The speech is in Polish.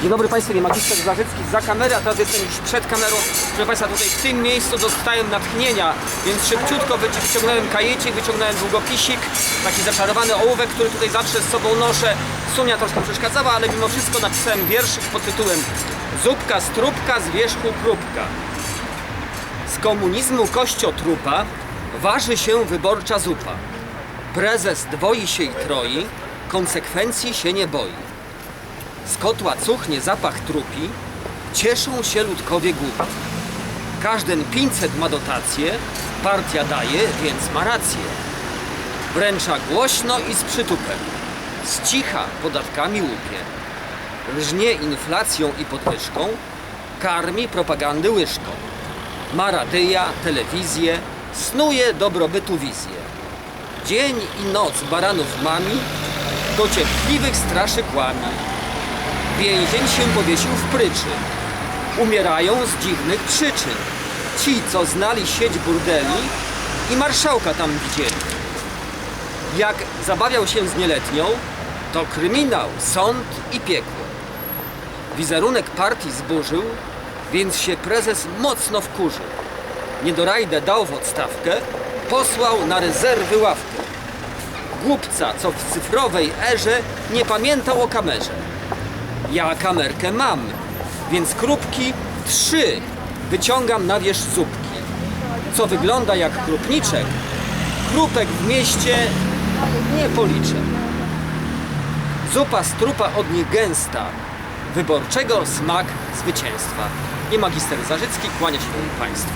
Dzień dobry Państwu, nie magister Zarzycki za kamerę, a teraz jestem już przed kamerą. Proszę Państwa, tutaj w tym miejscu dostałem natchnienia, więc szybciutko wyci- wyciągnąłem kajecik, wyciągnąłem długopisik, taki zaczarowany ołówek, który tutaj zawsze z sobą noszę. Sumia troszkę przeszkadzała, ale mimo wszystko napisałem wierszyk pod tytułem Zupka z trupka, z wierzchu krupka. Z komunizmu kościotrupa waży się wyborcza zupa. Prezes dwoi się i troi, konsekwencji się nie boi. Z kotła cuchnie zapach trupi, cieszą się ludkowie głupi. Każden 500 ma dotację, partia daje, więc ma rację. Wręcza głośno i z przytupem, z cicha podatkami łupie. Lżnie inflacją i podwyżką, karmi propagandy łyżką. Ma radyja, telewizję, snuje dobrobytu wizję. Dzień i noc baranów mami, dociekliwych straszy kłami. Więzień się powiesił w pryczy. Umierają z dziwnych przyczyn. Ci, co znali sieć burdeli i marszałka tam widzieli. Jak zabawiał się z nieletnią, to kryminał, sąd i piekło. Wizerunek partii zburzył, więc się prezes mocno wkurzył. Niedorajdę dał w odstawkę, posłał na rezerwy ławkę. Głupca, co w cyfrowej erze nie pamiętał o kamerze. Ja kamerkę mam, więc krupki trzy wyciągam na wierzch zupki. Co wygląda jak krupniczek, krupek w mieście nie policzę. Zupa z trupa od nich gęsta, wyborczego smak zwycięstwa. Nie magister Zarzycki, kłania się Państwu.